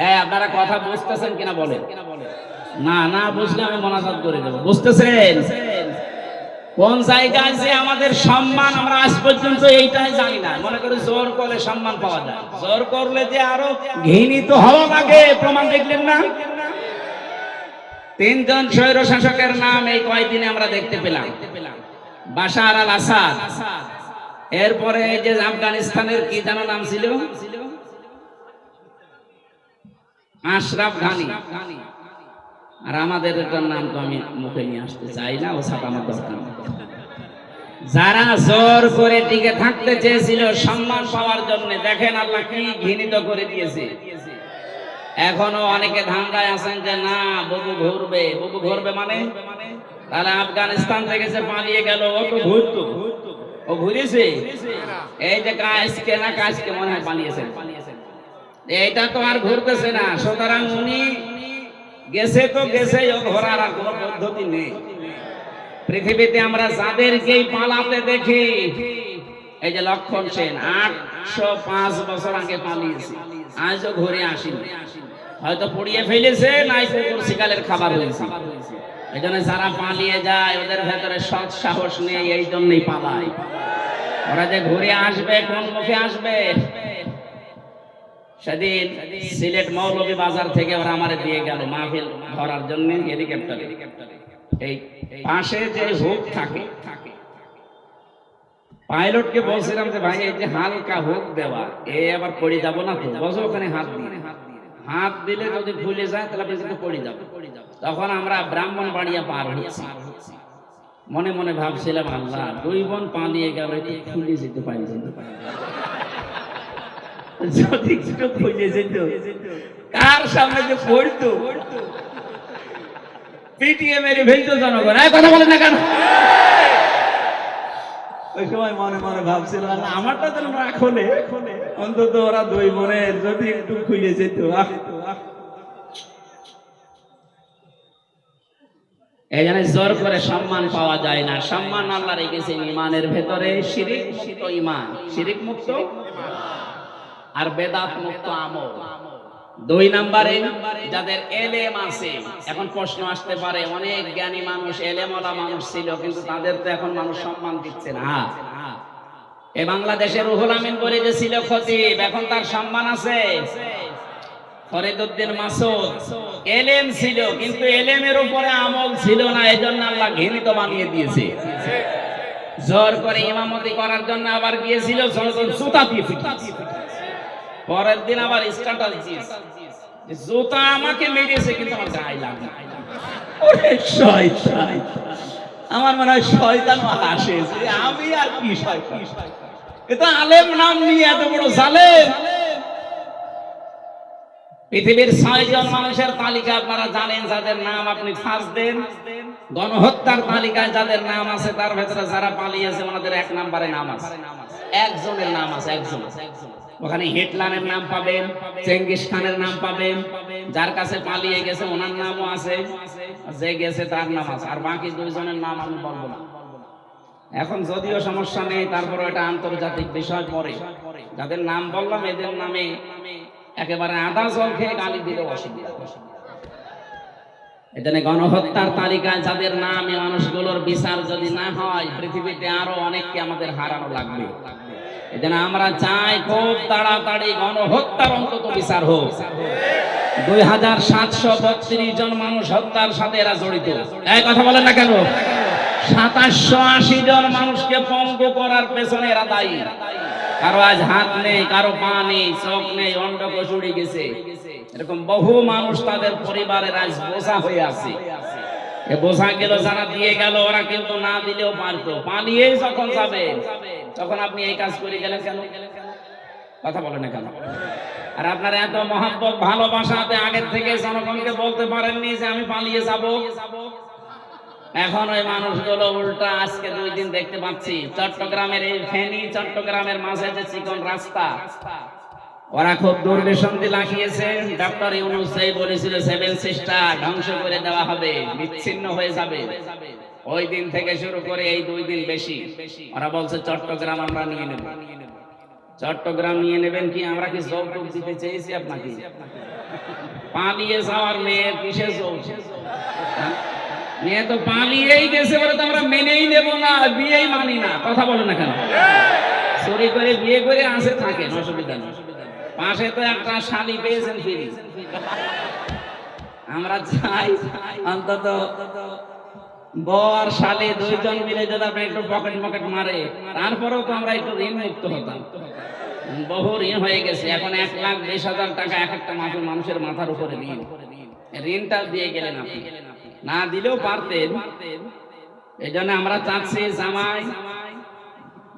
হ্যাঁ আপনারা কথা বুঝতেছেন কিনা না না বুঝলে আমি মনাজাত করে দেবো। বুঝতেছেন? কোন যে আমাদের সম্মান, আমরা আজ পর্যন্ত এইটাই জানি না। মনে করি জোর করলে সম্মান পাওয়া যায়। জোর করলে যে আরও ঘৃণিত হওয়া লাগে, প্রমাণ দেখলেন না? তিনজন স্বৈর শাসকের নাম এই কয়দিনে আমরা দেখতে পেলাম। বাশার আল আসাদ। এরপরে যে আফগানিস্তানের কি যেন নাম ছিল? আশরাফ ঘানি। আর আমাদের নাম তো আমি মুখে নিয়ে আসতে চাই না, ও সাথে আমার দরকার। যারা জোর করে টিকে থাকতে চেয়েছিল, সম্মান পাওয়ার জন্য দেখেন আল্লাহ কি ঘৃণিত করে দিয়েছে। এখনও অনেকে ধান্দায় আছেন যে, না, বুবু ঘুরবে। বুবু ঘুরবে মানে? তাহলে আফগানিস্তান থেকে যে পালিয়ে গেল, ও তো ঘুরতো। ও ঘুরেছে? এই যে কাজকে না কাজকে মনে হয় পালিয়েছে। এইটা তো আর ঘুরতেছে না। সুতরাং উনি গেছে তো গেছে ঘোরার আর কোনো পদ্ধতি নেই। পৃথিবীতে আমরা যাদেরকেই পালাতে দেখি, এই যে লক্ষণ সেন, আটশো পাঁচ বছর আগে পালিয়েছে। আজও ঘুরে আসেনি। হয়তো পড়িয়ে ফেলেছে, নাই কুকুর শিকালের খাবার হয়েছে। এই জন্য যারা পালিয়ে যায়, ওদের ভেতরে সৎ সাহস নেই, এই জন্যই পালায়। ওরা যে ঘুরে আসবে, কোন মুখে আসবে? সেদিন সিলেট মৌলভী বাজার থেকে ওরা আমারে দিয়ে গেল মাহফিল ধরার জন্য হেলিকপ্টারে এই পাশে যে হুক থাকে। পাইলটকে বলছিলাম যে, ভাই, এই যে হালকা হুক দেওয়া, এ আবার পড়ে যাব না তো? বসো ওখানে হাত দিয়ে। হাত দিলে যদি ভুলে যায়, তাহলে কিন্তু পড়ে যাব তখন আমরা ব্রাহ্মণ বাড়িয়া পার হয়েছি মনে মনে ভাবছিলাম, আল্লাহ, দুই বোন পালিয়ে গেল খুলে যেতে পারি যেতে পারি যদি খুলে যেত, কার সামনে যে পড়তো? জনগণ। কথা না কেন? ওই সময় মনে মনে ভাবছিল আমারটা যেন রাখলে অন্তত ওরা দুই বোনের যদি একটু খুলে যেত। জোর করে সম্মান পাওয়া যায় না। সম্মান আল্লাহ রেখেছেন ইমানের ভেতরে শিরিক মুক্ত ইমান। শিরিক মুক্ত আর বেদাত মুক্ত আমল। দুই নম্বরে যাদের এলেম আছে, এখন প্রশ্ন আসতে পারে, অনেক জ্ঞানী মানুষ, এলেমওয়ালা মানুষ ছিল, কিন্তু তাদের তো এখন মানুষ সম্মান দিচ্ছে না। এ বাংলাদেশের রুহুল আমিন করে যে ছিল খতিব, এখন তার সম্মান আছে। ফরিদুদ্দিন মাসুদ, এলেম ছিল, কিন্তু এলেমের উপরে আমল ছিল না, এজন্য আল্লাহ ঘৃণিত বানিয়ে দিয়েছে। জোর করে ইমামতি করার জন্য আবার গিয়েছিল জনগণ সুতা দিয়ে। পরের দিন আবার স্ট্যাটাস দিয়েছে জুতা আমাকে মেরেছে কিন্তু আমার গায়ে লাগে ওরে শয়তান। আমার মনে হয় শয়তান হাসে যে আমি আর কি শয়তান? এটা আলেম নাম নিয়ে এত বড় জালেম। পৃথিবীর ছয়জন মানুষের তালিকা আপনারা জানেন, যাদের নাম আপনি ফার্স্ট দেন। গণহত্যার তালিকায় যাদের নাম আছে, তার ভেতরে যারা পালিয়েছে, ওনাদের এক নম্বরে নাম আছে। একজনের নাম আছে, একজন। ওখানে হিটলারের নাম পাবেন, চেঙ্গিস খানের নাম পাবেন, যার কাছে পালিয়ে গেছে ওনার নামও আছে, যে গেছে তার নাম আছে। আর বাকি দুইজনের নাম আমি বলব না। এখন যদিও সমস্যা নেই তারপরে এটা আন্তর্জাতিক বিষয় পরে। যাদের নাম বললাম, এদের নামে একেবারে আধা জল খেয়ে গালি দিলে অসুবিধা। এখানে গণহত্যার তালিকায় যাদের নাম, এই মানুষগুলোর বিচার যদি না হয়, পৃথিবীতে আরও অনেককে আমাদের হারানো লাগবে। এজন্য আমরা চাই খুব তাড়াতাড়ি গণহত্যার অন্তত বিচার হোক। দুই হাজার সাতশো বত্রিশ জন মানুষ হত্যার সাথে এরা জড়িত। এই কথা বলেন না কেন? সাতাশশো আশি জন মানুষকে পঙ্গু করার পেছনে এরা দায়ী। কারও আজ হাত নেই, কারও পা নেই, চোখ নেই অন্ডকোষ উড়ে গেছে। এরকম বহু মানুষ তাদের পরিবারের আজ বোঝা হয়ে আছে। বোঝা গেল যারা দিয়ে গেল, ওরা কিন্তু না দিলেও যখন যাবে, তখন আপনি এই কাজ করে গেলেন কেন? কথা বলেন কেন? আর আপনার এত মহাব্বত, ভালোবাসাতে আগের থেকে জনগণকে বলতে পারেননি যে আমি পালিয়ে যাব? এখন ওই মানুষগুলো উল্টা আজকে দুই দিন দেখতে পাচ্ছি। চট্টগ্রামের এই ফেনী, চট্টগ্রামের মাঝে যে চিকন রাস্তা ওরা খুব দুর্বিসন্ধি লাগিয়েছে ডক্টর ইউনুস এই বলেছিল সেভেন সিস্টার ধ্বংস করে দেওয়া হবে, বিচ্ছিন্ন হয়ে যাবে। ওই দিন থেকে শুরু করে এই দুই দিন বেশি। ওরা বলছে, চট্টগ্রাম আমরা নিয়ে নেব। চট্টগ্রাম নিয়ে নেবেন কি? আমরা কি যৌতুক দিতে চেয়েছি আপনাকে? পালিয়ে যাওয়ার মেয়ে কিসে যৌতুক হ্যাঁ? মেয়ে তো পালিয়েই গেছে বলে তো আমরা মেনেই নেব না, বিয়েই মানি না। কথা বলো না কেন? চুরি করে বিয়ে করে আসে থাকেন, অসুবিধা নেই। পাশে তো একটা শালি পেয়েছেন ফিরি। আমরা চাই অন্তত বর শালি দুইজন মিলে যদি আপনি একটু পকেট পকেট মারে, তারপরেও তো আমরা একটু ঋণ মুক্ত হতাম। বহু ঋণ হয়ে গেছে, এখন এক লাখ বিশ হাজার টাকা এক একটা মাসের মানুষের মাথার উপরে ঋণ। ঋণটা দিয়ে গেলেন আপনি। না দিলেও পারতেন। এই জন্য আমরা চাচ্ছি জামাই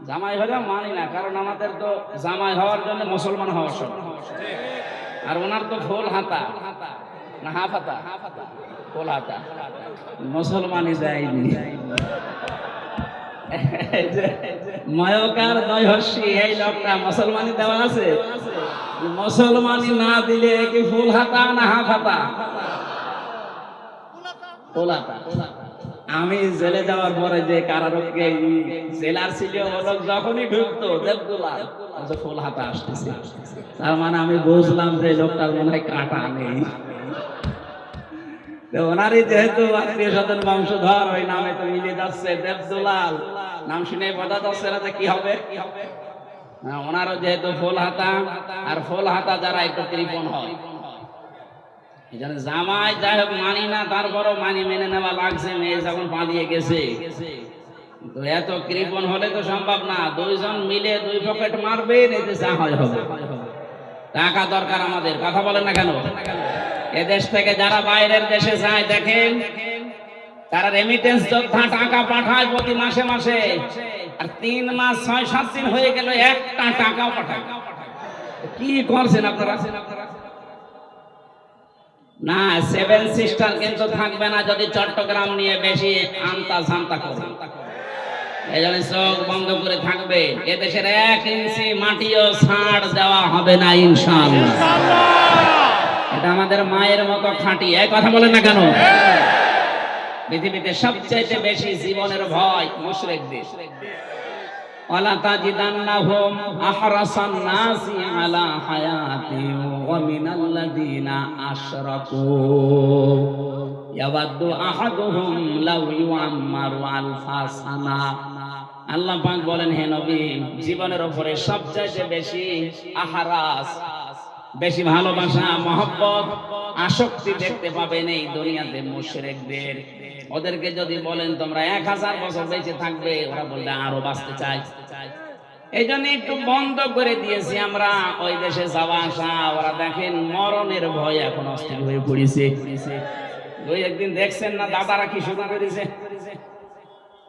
জামাই হলেও মানি না, কারণ আমাদের তো জামাই হওয়ার জন্য মুসলমান হওয়া সব। আর ওনার তো ফুল হাতা। না, হাফ হাতা? ফুল হাতা। মুসলমানই দেয়নি এই যে ময়কার দয়হস্যি এই লোকটা মুসলমানি দেওয়া আছে। মুসলমানি না দিলে কি ফুল হাতা না হাফ হাতা? ফুল হাতা। আমি জেলে যাওয়ার পরে যে কারারক্ষে জেলার ছিল যখনই ঢুকতো ফুল হাতা আসতেছে। তার মানে আমি বুঝলাম যে লোকটার মনে হয় কাটা নেই। ওনারই যেহেতু আত্মীয় স্বজন বংশধর ওই নামে তো মিলে যাচ্ছে দেবদুলাল। নাম শুনে বোঝা যাচ্ছে না কি হবে। হ্যাঁ, ওনারও যেহেতু ফুল হাতা আর ফুল হাতা যারা একটু কৃপণ হয়। জন্য জামাই যাই হোক মানি না তারপরও মানি মেনে নেওয়া লাগছে, মেয়ে যখন পালিয়ে গেছে। এত কৃপণ হলে তো সম্ভব না, দুইজন মিলে দুই পকেট মারবে টাকা দরকার আমাদের, কথা বলেন না কেন? এদেশ থেকে যারা বাইরের দেশে যায়, দেখেন, তারা রেমিটেন্স যোদ্ধা টাকা পাঠায় প্রতি মাসে মাসে, আর তিন মাস, ছয়, সাত দিন হয়ে গেল, একটা টাকাও পাঠায়। কি করছেন আপনারা? না সেভেন সিস্টার কিন্তু থাকবে না যদি চট্টগ্রাম নিয়ে বেশি আমতা ঝামতা করে। এই জন্য চোখ বন্ধ করে থাকবে। এদেশের এক ইঞ্চি মাটিও ছাড় দেওয়া হবে না ইনশাআল্লাহ। এটা আমাদের মায়ের মতো খাঁটি। এই কথা বলেন না কেন? পৃথিবীতে সবচাইতে বেশি জীবনের ভয় মুশরিকদের। ওয়ালা তাজিদান্নাহুম আহরাসান নাসি আলা হায়াতি জীবনের সবচাইতে বেশি আহারাস, বেশি ভালোবাসা, মহব্বত, আসক্তি দেখতে পাবেন এই দুনিয়াতে মুশরিকদের। ওদেরকে যদি বলেন, তোমরা এক হাজার বছর বেঁচে থাকবে, ওরা বললে আরও বাঁচতে চাই। এই জন্য একটু বন্ধ করে দিয়েছি আমরা। ওই দেশে যাওয়া আসা, ওরা দেখেন মরণের ভয় এখন অস্থির হয়ে পড়েছে। দুই একদিন দেখছেন না দাদারা কি শুরু করেছে।